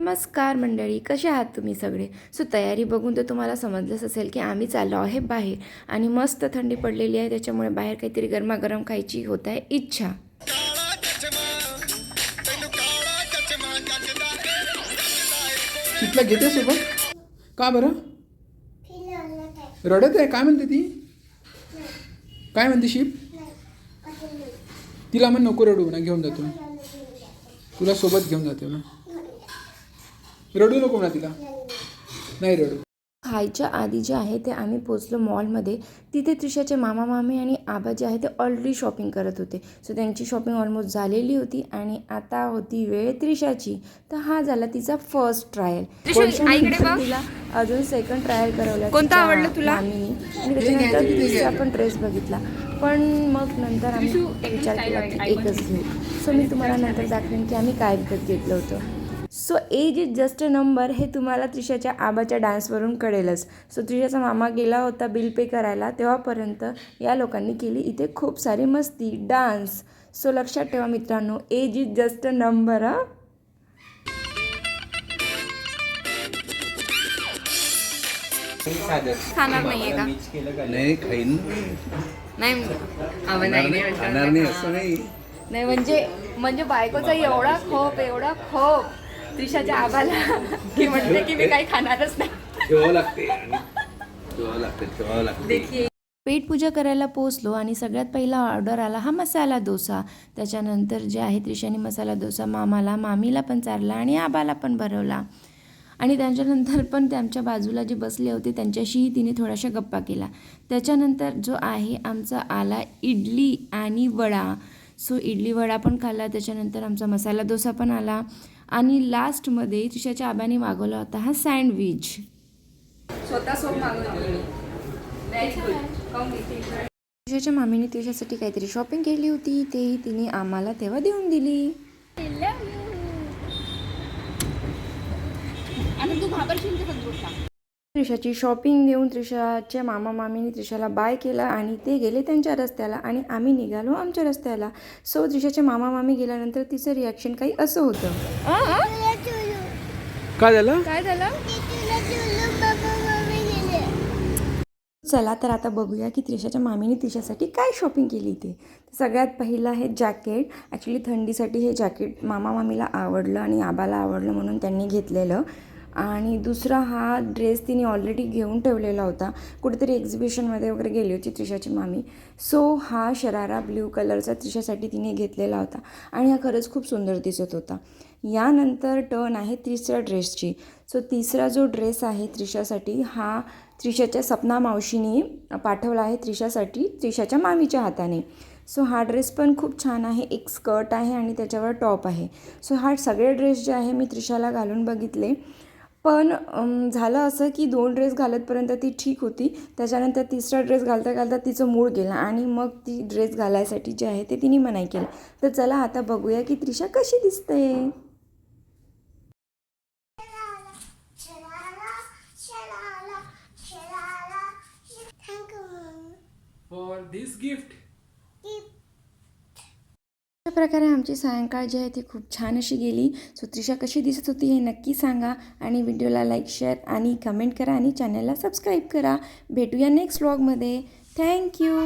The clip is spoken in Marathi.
नमस्कार मंडळी कसे आहात तुम्ही सगळे? सो तयारी बघून तर तुम्हाला समजलंच असेल की आम्ही चाललो आहे बाहेर आणि मस्त थंडी पडलेली आहे त्याच्यामुळे बाहेर काहीतरी गरमागरम खायची होत आहे इच्छा. तिथला घेते सोबत? का बरं? रडत आहे काय म्हणते ती? काय म्हणते शिप? तिला मग नको रडू ना घेऊन जातो तुला सोबत घेऊन जातो ना रडू नको ना तिला. नाही रडू. खायच्या आधी जे आहे ते आम्ही पोचलो मॉलमध्ये. तिथे त्रिशाचे मामा मामी आणि आबा जे आहे ते ऑलरेडी शॉपिंग करत होते. सो त्यांची शॉपिंग ऑलमोस्ट झालेली होती आणि आता होती वेळ त्रिशाची तर हा झाला तिचा फर्स्ट ट्रायल तिला अजून सेकंड ट्रायल करवला कोणता आवडलं तुला? आणि त्याच्यानंतर तिचा पण ड्रेस बघितला. पण मग नंतर आम्ही विचार केला की एकच घेऊ. सो मी तुम्हाला नंतर दाखवेन की आम्ही काय विकत घेतलं होतं. So age is just a number हे तुम्हाला त्रिशाच्या आबाच्या डान्सवरून कळेलच. सो त्रिशाचा मामा गेला होता बिल पे करायला तेव्हापर्यंत या लोकांनी केली इथे खूप सारी मस्ती डान्स सो लक्षात ठेवा मित्रांनो age is just a number हा. खाणार नाहीये का? नाही खाईन. नाही आम्हाला नाही नाही म्हणतात. खाणार नाही असं नाही. नाही म्हणजे म्हणजे बायकोचा एवढा खोप एवढा खोप. त्रिशाच्या आबाला की म्हणते की मी काही खाणारच नाही. ठेवावं लागते आणि ठेवावं लागते ठेवावं लागते. देखील. पेटपूजा करायला पोचलो आणि सगळ्यात पहिला ऑर्डर आला हा मसाला डोसा. त्याच्यानंतर जे आहे त्रिशाने मसाला डोसा मामाला मामीला पण चारला आणि आबाला पण भरवला. आणि त्याच्यानंतर पण त्यांच्या बाजूला जे बसले होते त्यांच्याशीही तिने थोड्याशा गप्पा केला त्याच्यानंतर जो आहे आमचा आला इडली आणि वडा. सो इडली वडा पण खाल्ला त्याच्यानंतर आमचा मसाला डोसा पण आला. आणि लास्टमध्ये त्रिशाच्या आबाने मागवला होता हा सँडविच स्वतः सोप मागवली तुझ्याच्या मामीने तुझ्यासाठी काहीतरी शॉपिंग केली होती. तेही तिने आम्हाला तेव्हा देऊन दिली. आणि तू घाबरशील त्रिशाची शॉपिंग देऊन त्रिशाच्या मामा मामीने त्रिशाला बाय केला आणि ते गेले त्यांच्या रस्त्याला आणि आम्ही निघालो आमच्या रस्त्याला. सो त्रिशाचे मामा मामी गेल्यानंतर तिचं रिॲक्शन काही असं होतं. काय झालं? काय झालं? चला तर आता बघूया की त्रिशाच्या मामीने तिच्यासाठी काय शॉपिंग केली ते सगळ्यात पहिलं आहे जॅकेट ॲक्च्युली थंडीसाठी हे जॅकेट मामा मामीला आवडलं आणि आबाला आवडलं म्हणून त्यांनी घेतलेलं. आणि दुसरा हा ड्रेस तिने ऑलरेडी घेऊन ठेवलेला होता. कुठेतरी एक्झिबिशनमध्ये वगैरे गेली होती त्रिशाची मामी. सो हा शरारा ब्ल्यू कलरचा त्रिशासाठी तिने घेतलेला होता. आणि हा खरंच खूप सुंदर दिसत होता. यानंतर टर्न आहे तिसऱ्या ड्रेसची सो तिसरा जो ड्रेस आहे त्रिशासाठी हा त्रिशाच्या सपना मावशीने पाठवला आहे त्रिशासाठी त्रिशाच्या मामीच्या हाताने. सो हा ड्रेस पण खूप छान आहे. एक स्कर्ट आहे आणि त्याच्यावर टॉप आहे. सो हा सगळे ड्रेस जे आहे मी त्रिशाला घालून बघितले. पण झालं असं की दोन ड्रेस घालतपर्यंत ती ठीक होती. त्याच्यानंतर तिसरा ड्रेस घालता घालता तिचं मूड गेला आणि मग ती ड्रेस घालायसाठी जे आहे ते तिने मनाई केलं. तर चला आता बघूया की त्रिशा कशी दिसते. फॉर दिस गिफ्ट अशा प्रकारे आमची सायंकाळ जी आहे ती खूप छान अशी गेली. सो त्रिशा कशी दिसत होती हे नक्की सांगा आणि व्हिडिओला लाईक शेअर आणि कमेंट करा आणि चॅनलला सबस्क्राईब करा. भेटूया नेक्स्ट व्लॉगमध्ये थँक्यू